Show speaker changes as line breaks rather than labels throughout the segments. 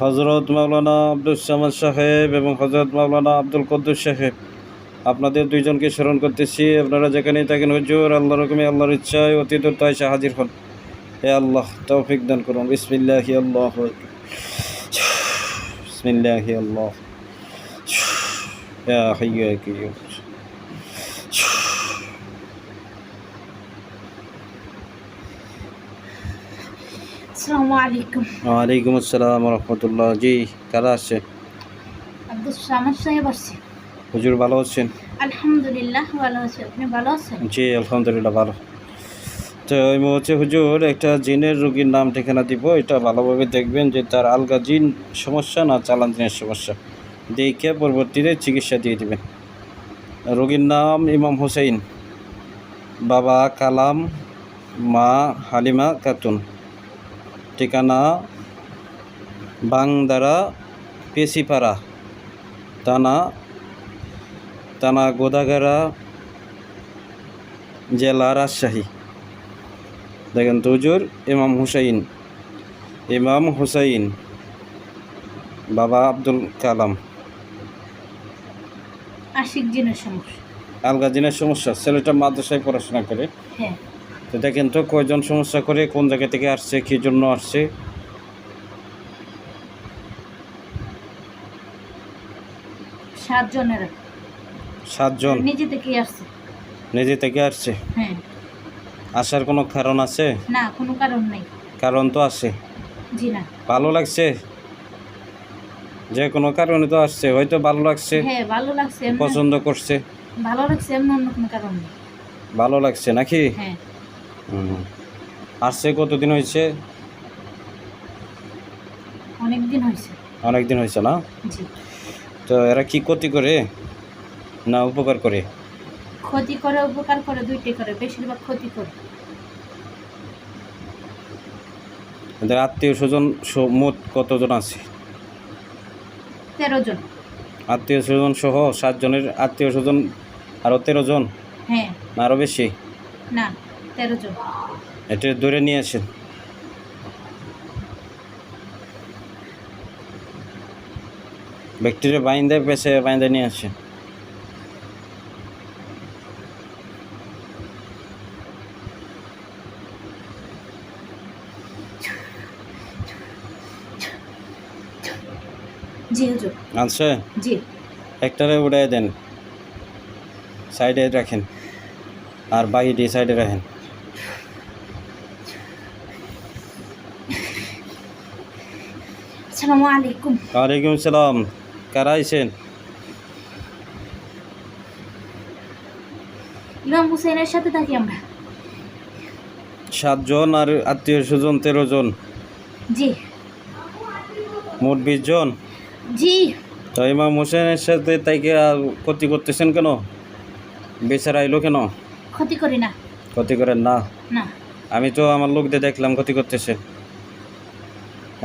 হজরত মাওলানা আব্দুল সামাদ সাহেব এবং হজরত মাওলানা আব্দুল কদ্দুস সাহেব, আপনাদের দুইজনকে স্মরণ করতেছি। আপনারা যেখানেই থাকেন, হুজুর আল্লাহ রকমে আল্লাহর ইচ্ছায় অতি এসে হাজির হন। হে আল্লাহ, তৌফিক দান করুন। বিসমিল্লাহি আল্লাহ। বিসমিল্লাহি আল্লাহ। ইয়া হাইয়্যু ইয়া
আসসালামু আলাইকুম।
ওয়ালাইকুম আসসালাম রহমতুল্লাহ। জি কারা আসছে
আব্দুল সামাদ সাহেব আসছে।
হুজুর ভালো আছেন?
আলহামদুলিল্লাহ ভালো আছে। আপনি ভালো আছেন?
জি আলহামদুলিল্লাহ ভালো। তো ওই হচ্ছে হুজুর একটা জিনের রোগীর নাম ঠিকানা দিব। এটা ভালোভাবে দেখবেন যে তার আলগা জিন সমস্যা না চালান জিনের সমস্যা। দেখে পরবর্তীতে চিকিৎসা দিয়ে দিবেন। রোগীর নাম ইমাম হোসেন বাবা কালাম মা হালিমা খাতুন। ঠিকানা বাংদারা পেশিপাড়া থানা থানা গোদাগাড়া জেলা রাজশাহী। দেখেন তো হুজুর ইমাম হুসাইন ইমাম হুসাইন বাবা আব্দুল কালাম।
আশিক জিনের সমস্যা।
আলগা দিনের সমস্যা ছেলেটা মাদ্রাসায় পড়াশোনা করে।
হ্যাঁ।
তো দেখেন তো কয়জন সমস্যা করে কোন জায়গা থেকে আসছে কী জন্য আসছে?
সাতজনের।
সাতজন?
নিজে থেকেই আসছে।
নিজে থেকে আসছে?
হ্যাঁ।
আসার কোনো কারণ আছে?
না কোনো কারণ নেই।
কারণ তো আছে।
জি না।
ভালো লাগছে? যে কোনো কারণে তো আসছে হয়তো ভালো লাগছে।
হ্যাঁ ভালো লাগছে
পছন্দ করছে।
ভালো লাগছে এমন অন্য কোনো কারণ
ভালো লাগছে নাকি?
হ্যাঁ।
আসছে কতদিন হয়েছে?
অনেক দিন হয়েছে
হয়েছে না? তো এরা কি ক্ষতি করে না উপকার করে?
ক্ষতি করে উপকার করে দুইটাই করে বেশিরভাগ ক্ষতি করে।
এদের আত্মীয় স্বজন মোট কতজন আছে?
তেরো জন।
আত্মীয় স্বজন সহ সাতজনের আত্মীয় স্বজন আরও তেরো জন?
হ্যাঁ।
আরও বেশি?
না। তেরো জন।
এটা ধরে নিয়ে আসেন। ব্যক্তিরে বাইন্দে পেছে বাইন্দে নিয়ে আসেন।
জি
একটারে উড়াই দেন। সাইডে রাখেন। আর বাকিটি সাইডে রাখেন।
আসসালামু আলাইকুম।
ওয়ালাইকুম সালাম। কারা আইছেন?
ইমাম হুসেনের সাথে থাকি আমরা।
সাতজন আর আত্মীয় স্বজন তেরো জন।
জি।
মোট বিশ জন?
জি।
তো ইমাম হোসেনের সাথে তাইকে ক্ষতি করতেছেন কেন? বেচারা আইলো কেন?
ক্ষতি করি না।
ক্ষতি করেন না?
না।
আমি তো আমার লোকদের দেখলাম ক্ষতি করতেছে।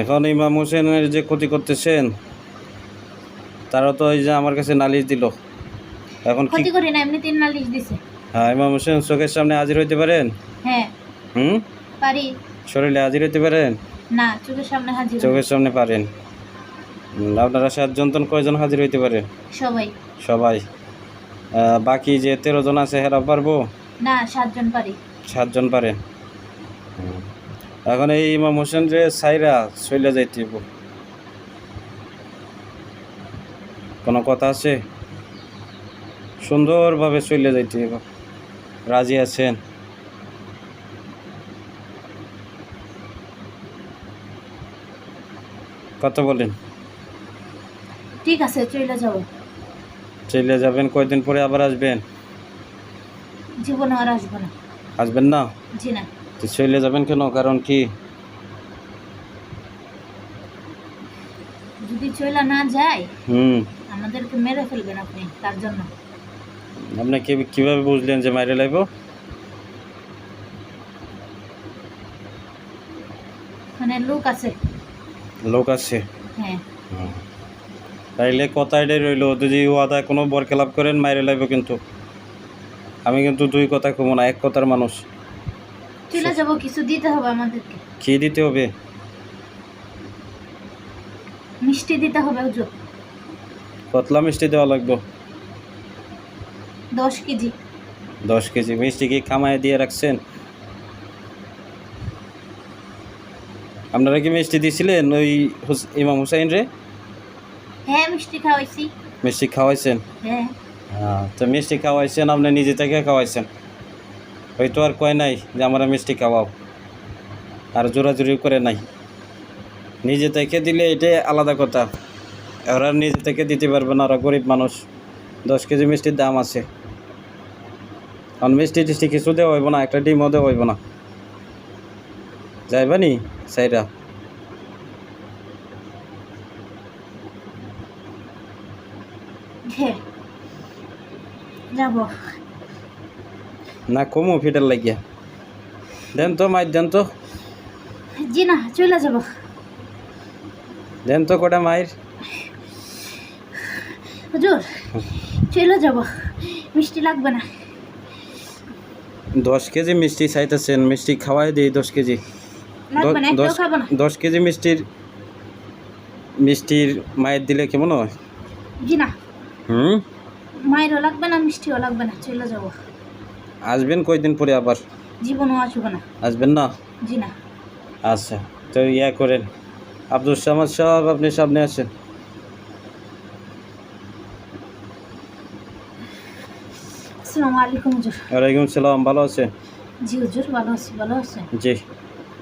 এখন ইমাম হোসেনের যে ক্ষতি করতেছেন তারা তো এই যে আমার কাছে নালিশ দিল। এখন কি
ক্ষতি করি না এমনি তিন নালিশ দিছে।
হ্যাঁ ইমাম হোসেন চোখের সামনে হাজির হইতে পারেন?
হ্যাঁ।
হুম?
পারি।
শরীরে হাজির হইতে পারেন?
না চোখের সামনে হাজির
চোখের সামনে পারেন। আপনারা সাতজন তন কয়জন হাজির হইতে পারেন
সবাই।
সবাই। বাকি যে তেরো জন আছে হেরা পারব?
না সাতজন পারি।
সাতজন পারেন। এখন এই ইমাম হোসেন যে সাইরা চলে যাইতে। কোনো কথা আছে? সুন্দরভাবে চলে যাইতে। রাজি আছেন? কত বলেন।
ঠিক আছে চলে যাব।
চলে যাবেন কয়দিন পরে আবার আসবেন?
জীবনে আর আসব না।
আসবেন না?
জি না।
তো চলে যাবেন কেন? কারণ কি?
যদি চলে না যায়
হুম।
আমাদেরকে মেরে ফেলবেন আপনি তার জন্য।
আপনি কি কীভাবে বুঝলেন যে মাইরে লাইব?
মানে লোক আছে।
লোক আছে?
হ্যাঁ।
তাইলে কথা এটাই রইল যদি ওয়াদা কোনো বরকেলাপ করেন মাইরে লাইব কিন্তু। আমি কিন্তু দুই কথা কমো না এক কথার মানুষ।
যাব কিছু দিতে হবে আমাদেরকে।
কি দিতে হবে?
মিষ্টি দিতে হবে হুজুর
কতলা মিষ্টি দেওয়া লাগবে।
দশ কেজি।
দশ কেজি। মিষ্টি কি কামায় দিয়ে রাখছেন? আপনারা কি মিষ্টি দিয়েছিলেন ওই ইমাম হুসাইন রে?
হ্যাঁ মিষ্টি খাওয়াইছি।
মিষ্টি খাওয়াইছেন?
হ্যাঁ।
হ্যাঁ তো মিষ্টি খাওয়াইছেন আপনি নিজে থেকে খাওয়াইছেন। ওই তো আর কয় নাই যে আমরা মিষ্টি খাওয়াও। আর জোরাজুরি করে নাই। নিজে থেকে দিলে এটাই আলাদা কথা। ওরা নিজে থেকে দিতে পারবে না, ওরা গরিব মানুষ। দশ কেজি মিষ্টির দাম আছে। কারণ মিষ্টি টিষ্টি কিছু দেওয়া হইব না, একটা ডিমও দেওয়া হইব না। যাইবা নি সাইরা
যাব।
না কমো ফিটার লাগিয়া। দেন তো মাইর দেন তো।
জি না চলে যাব।
দেন তো কটা মাইর।
হুজুর চলে যাব। মিষ্টি লাগবে না।
দশ কেজি মিষ্টি চাইতেছেন মিষ্টি খাওয়াই দিই দশ কেজি। দশ কেজি মিষ্টির মিষ্টির মায়ের দিলে কেমন হয়?
জি না।
হুম?
মায়েরও লাগবে না মিষ্টিও লাগবে না চলে যাব।
আসবেন কয়দিন পরে আবার?
জীবনও আসবে না।
আসবেন না?
জি না।
আচ্ছা তো ইয়া করেন। আব্দুল সামাদ সাহেব আপনি সামনে আসেন।
আসসালামু আলাইকুম হুজুর।
ওয়ালাইকুম সালাম ভালো আছেন?
জি হুজুর ভালো আছি ভালো আছেন?
জি।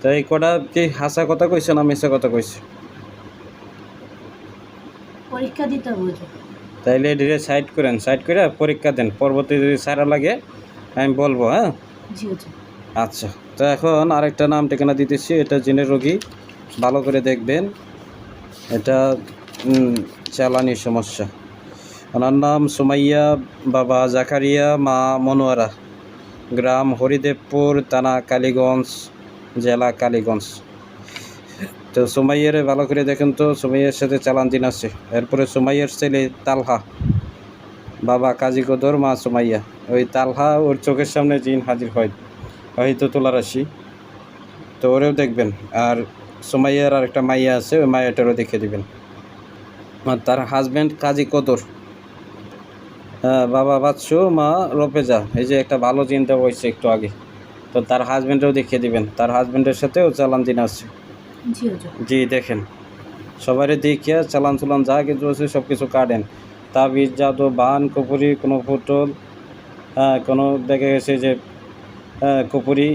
তো এই কটা কি হাসা কথা কইছে না মিশা কথা কইছে?
পরীক্ষা দিতে হবে হুজুর।
তাইলে এটিরে সাইড করেন সাইড করে পরীক্ষা দেন। পরবর্তী যদি সারা লাগে আমি বলব হ্যাঁ? আচ্ছা তো এখন আরেকটা নাম ঠিকানা দিতেছি এটা জিনের রোগী ভালো করে দেখবেন। এটা চালানি সমস্যা। ওনার নাম সুমাইয়া বাবা জাকারিয়া মা মনোয়ারা। গ্রাম হরিদেবপুর থানা কালীগঞ্জ জেলা কালীগঞ্জ। তো সুমাইয়ারে ভালো করে দেখেন তো সুমাইয়ার সাথে চালান দিন আছে। এরপরে সুমাইয়ার ছেলে তালহা। বাবা কাজী কদর মা সুমাইয়া ওই তালহা ওর চোখের সামনে জিন হাজির হয়। হয়তো তোলা রাশি তো ওরেও দেখবেন। আর সুমাইয়ার আর একটা মাইয়া আছে ওই মাইয়াটারও দেখে দিবেন। আর তার হাজব্যান্ড কাজী কদর। বাবা বাদশু মা রপেজা। এই যে একটা ভালো চিন্তা হয়েছে একটু আগে। তো তার হাজব্যান্ডও দেখিয়ে দিবেন। তার হাজব্যান্ডের সাথেও চালান দিন আছে।
জি
জি। দেখেন। সবারই দেখিয়া চালান চুলান যা কিছু আছে সব কিছু কাটেন। তাবিজ, জাদু, বান, কপুরি, কোনো হ্যাঁ কোনো দেখে গেছে যে কপুরি,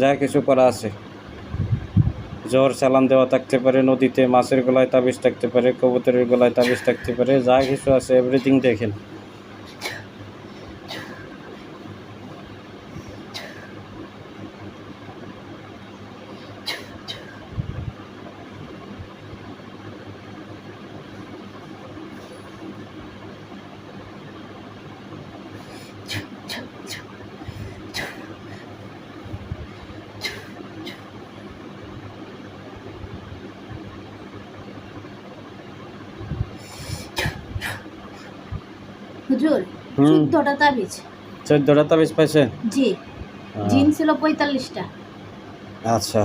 যা কিছু করা আছে। জ্বর চালান দেওয়া থাকতে পারে, নদীতে মাছের গলায় তাবিজ থাকতে পারে, কবুতরের গলায় তাবিজ থাকতে পারে, যা কিছু আছে এভরিথিং দেখেন।
হুজুর চোদ্দটা তাবিজ।
চোদ্দোটা তাবিজ পাইছেন?
জি জিন ছিল পঁয়তাল্লিশটা।
আচ্ছা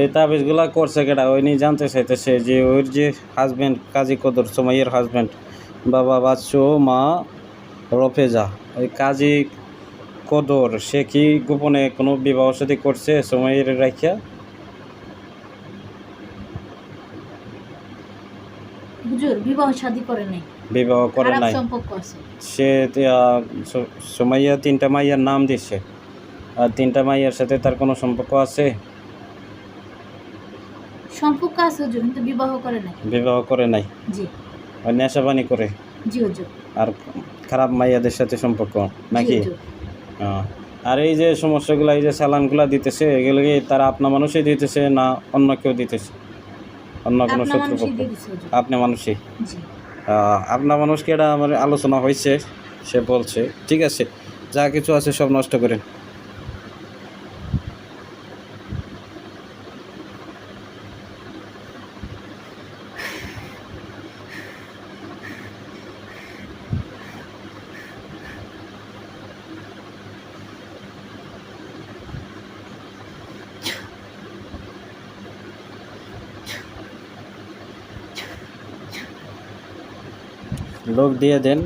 এই তাবিজগুলা করছে কেটা ওই নিয়ে জানতে চাইতেছে যে ওর যে হাজব্যান্ড কাজী কদর সোমাইয়ের হাজব্যান্ড বাবা বাচ্চু মা রফেজা ওই কাজী কদর সে কি গোপনে কোনো বিবাহ সাথী করছে সোমাইয়ের রাখিয়া
হুজুর বিবাহ শাদী করে নাই।
বিবাহ করে নাই। সে সোমাইয়া তিনটা মাইয়ার নাম দিচ্ছে আর তিনটা মাইয়ার সাথে তার কোনো সম্পর্ক আছে?
সম্পর্ক আছে হুজুর কিন্তু বিবাহ করে নাই।
বিবাহ করে নাই?
জি।
ওই নেশাবানি করে?
জি হুজুর।
আর খারাপ মাইয়াদের সাথে সম্পর্ক নাকি। আর এই যে সমস্যাগুলো এই যে সালানগুলো দিতেছে এগুলো কি তারা আপনা মানুষই দিতেছে না অন্য কেউ দিতেছে? অন্য কোনো
আপনার মানুষই
শত্রুপক্ষ আপনি মানুষই? আপনার মানুষকে এটা আমার আলোচনা হয়েছে, সে বলছে। ঠিক আছে, যা কিছু আছে সব নষ্ট করেন। লোক দিয়ে দেন।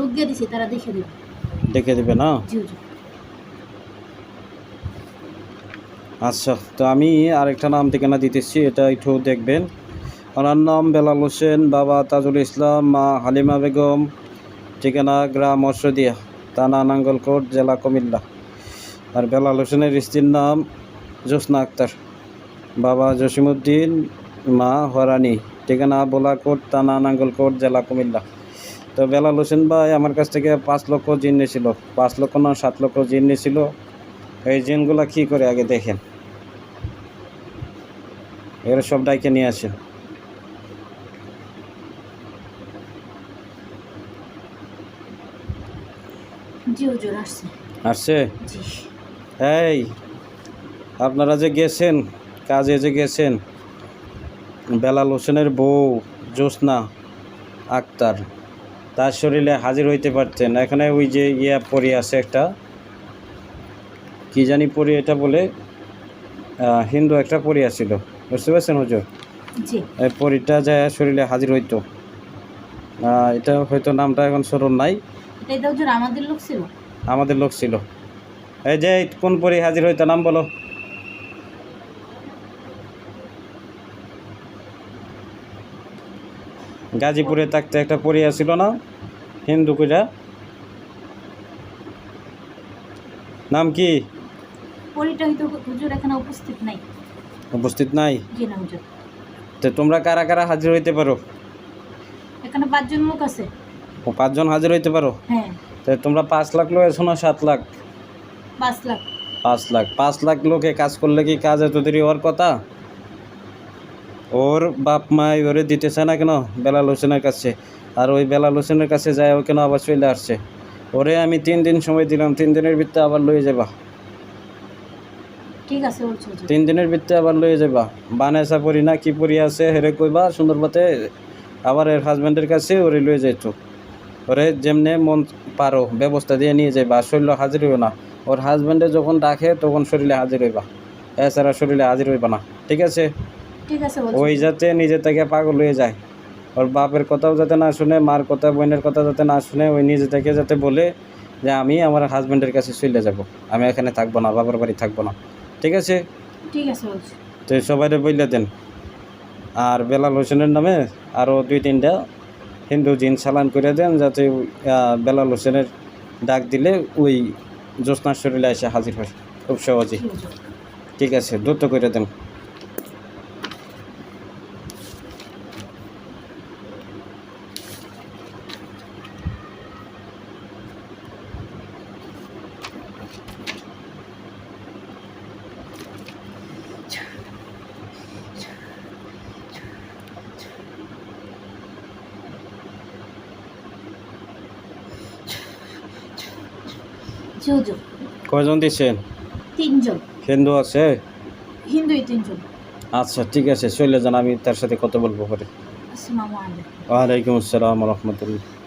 লোক দিয়ে দিছি তারা দেখে দেবে।
দেখে দেবে না? আচ্ছা তো আমি আরেকটা নাম ঠিকানা দিতেছি এটা একটু দেখবেন। ওনার নাম বেলাল হোসেন বাবা তাজুল ইসলাম মা হালিমা বেগম ঠিকানা গ্রাম অশ্বদিয়া থানা নাঙ্গলকোট জেলা কুমিল্লা। আর বেলাল হোসেনের স্ত্রীর নাম জোসনা আক্তার। বাবা জসিমুদ্দিন মা হরানি। ঠিকানা বোলাকোট থানা নাঙ্গলকোট জেলা কুমিল্লা। তো বেলাল হোসেন ভাই আমার কাছ থেকে পাঁচ লক্ষ জিন নিয়েছিল। পাঁচ লক্ষ না সাত লক্ষ জিন নিয়েছিল। এই জিনগুলা কী করে আগে দেখেন? এগুলো সব ডাইকে নিয়ে আসেন
আসছে।
এই আপনারা যে গেছেন কাজে যে গেছেন বেলাল হোসেনের বউ জ্যোৎস্না আক্তার তার শরীরে হাজির হইতে পারতেন। এখানে ওই যে ইয়া পরি আছে একটা কি জানি পরি এটা বলে হিন্দু একটা পরি আছিল। বুঝতে পারছেন হুজুর? এই পরিটা যায় শরীরে হাজির হইতো। এটা হয়তো নামটা এখন স্মরণ নাই।
আমাদের লোক ছিল।
আমাদের লোক ছিল। এই যে কোন পরি হাজির হইতো নাম বলো। গাজীপুরে থাকতে একটা পরি ছিল না হিন্দু কইরা। নাম কি?
পরিটা হয়তো হুজুর এখানে উপস্থিত নাই।
উপস্থিত নাই?
জি না হুজুর।
তো তোমরা কারা কারা হাজির হইতে পারো?
এখানে পাঁচজন লোক আছে।
ও পাঁচজন হাজির হইতে পারো?
হ্যাঁ।
তো তোমরা পাঁচ লাখ লয়েছো না সাত লাখ।
পাঁচ লাখ।
পাঁচ লাখ। পাঁচ লাখ লোকে কাজ করলে কি কাজ এত দেরি হওয়ার কথা? ওর বাপ মাই ওরে দিতেছে না কেন? বেলাল হোসেনের কাছে। আর ওই বেলাল হোসেনের কাছে যায় ও কেন আবার চলে আসছে? ওরে আমি তিন দিন সময় দিলাম তিন দিনের ভিত্তে আবার লয়ে যাবা।
ঠিক আছে
তিন দিনের ভিত্তে আবার লয়ে যাবা। বানেসা পরি না কি পরি আছে হেরে কইবা সুন্দরবতে আবার এর হাজব্যান্ডের কাছে ওরে লয়ে যাইত। ওরে যেমনে মন পারো ব্যবস্থা দিয়ে নিয়ে যাইবা শরীর হাজির না। ওর হাজব্যান্ডে যখন ডাকে তখন শরীরে হাজির হইবা। এছাড়া শরীরে হাজির হইবা না। ঠিক আছে?
ঠিক আছে
ওই যাতে নিজে থেকে পাগল হয়ে যায়। ওর বাপের কথাও যাতে না শুনে মার কথা বোনের কথা যাতে না শুনে ওই নিজে থেকে যাতে বলে যে আমি আমার হাজব্যান্ডের কাছে চলে যাব। আমি এখানে থাকব না বাবার বাড়ি থাকব না। ঠিক আছে?
ঠিক আছে
তো সবাই বললে দেন। আর বেলাল হোসেনের নামে আরও দুই তিনটা হিন্দু জিন চালান করে দেন যাতে বেলাল হোসেনের ডাক দিলে ওই জ্যোৎস্নার শরীরে এসে হাজির হয়। খুব সহজেই। ঠিক আছে দ্রুত করে দেন।
হুজুর।
কয়জন দিচ্ছেন
তিনজন।
হিন্দু আছে?
হিন্দুই তিনজন।
আচ্ছা ঠিক আছে চলে যান আমি তার সাথে কথা বলব পরে।
আসসালামু আলাইকুম।
ওয়ালাইকুম আসসালাম রহমতুল্লাহ।